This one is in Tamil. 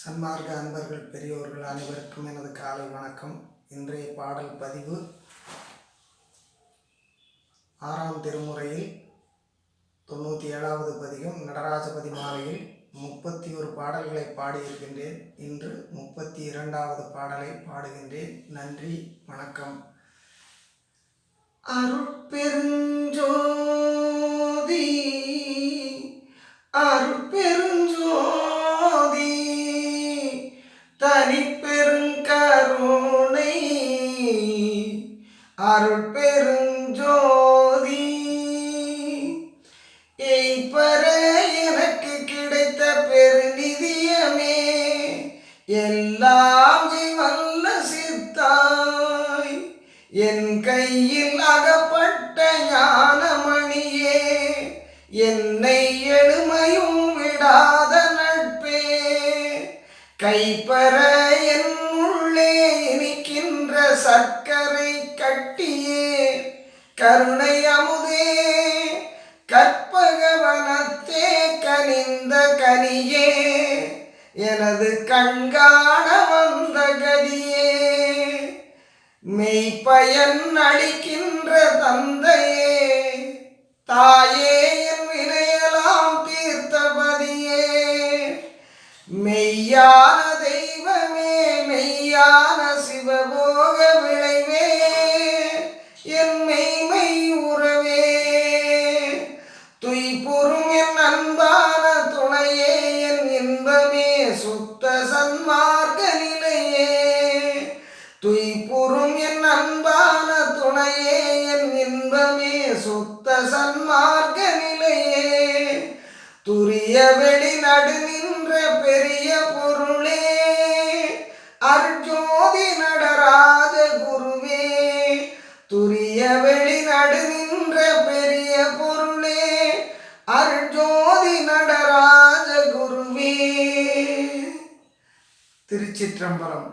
சன்மார்க்க அன்பர்கள் பெரியோர்கள் அனைவருக்கும் எனது காலை வணக்கம். இன்றைய பாடல் பதிவு ஆறாம் திருமுறையில் தொண்ணூற்றி ஏழாவது பதிகம் நடராஜபதி மாலையில் முப்பத்தி ஒரு பாடல்களை பாடியிருக்கின்றேன். இன்று முப்பத்தி இரண்டாவது பாடலை பாடுகின்றேன். நன்றி வணக்கம். அருட்பெருஞ்சோதி அருட்பெரும் தனிப்பெருங்கருணை அருட்பெருஞ்சோதி எய்ப்பற எனக்கு கிடைத்த பெருநிதியமே எல்லாம் வல்ல சித்தாய். என் கையில் அகப்பட்ட ஞானமணியே என்னை எழுமையும் விடாத கைப்பற என் உள்ளே இனிக்கின்ற சர்க்கரை கட்டியே கருணை அமுதே கற்பகவனத்தே கனிந்த கனியே எனது கண்காண வந்த கதியே. மெய்ப்பயன் அளிக்கின்ற தந்தையே தாயே மெய்யான தெய்வமே மெய்யான சிவபோக விளைவே என் மெய்மை உறவே. துய்புறும் என் அன்பான துணையே என் இன்பமே சுத்த சன்மார்க்க நிலையே. துய்புறும் என் அன்பான துணையே என் இன்பமே சுத்த சன்மார்க்க நிலையே. துரிய வெளி நடு நின்ற பெரிய பொருளே அர்ஜோதி நடராஜ குருவே. துரிய வெளி நடு நின்ற பெரிய பொருளே அர்ஜோதி நடராஜ குருவே. திருச்சிற்றம்பலம்.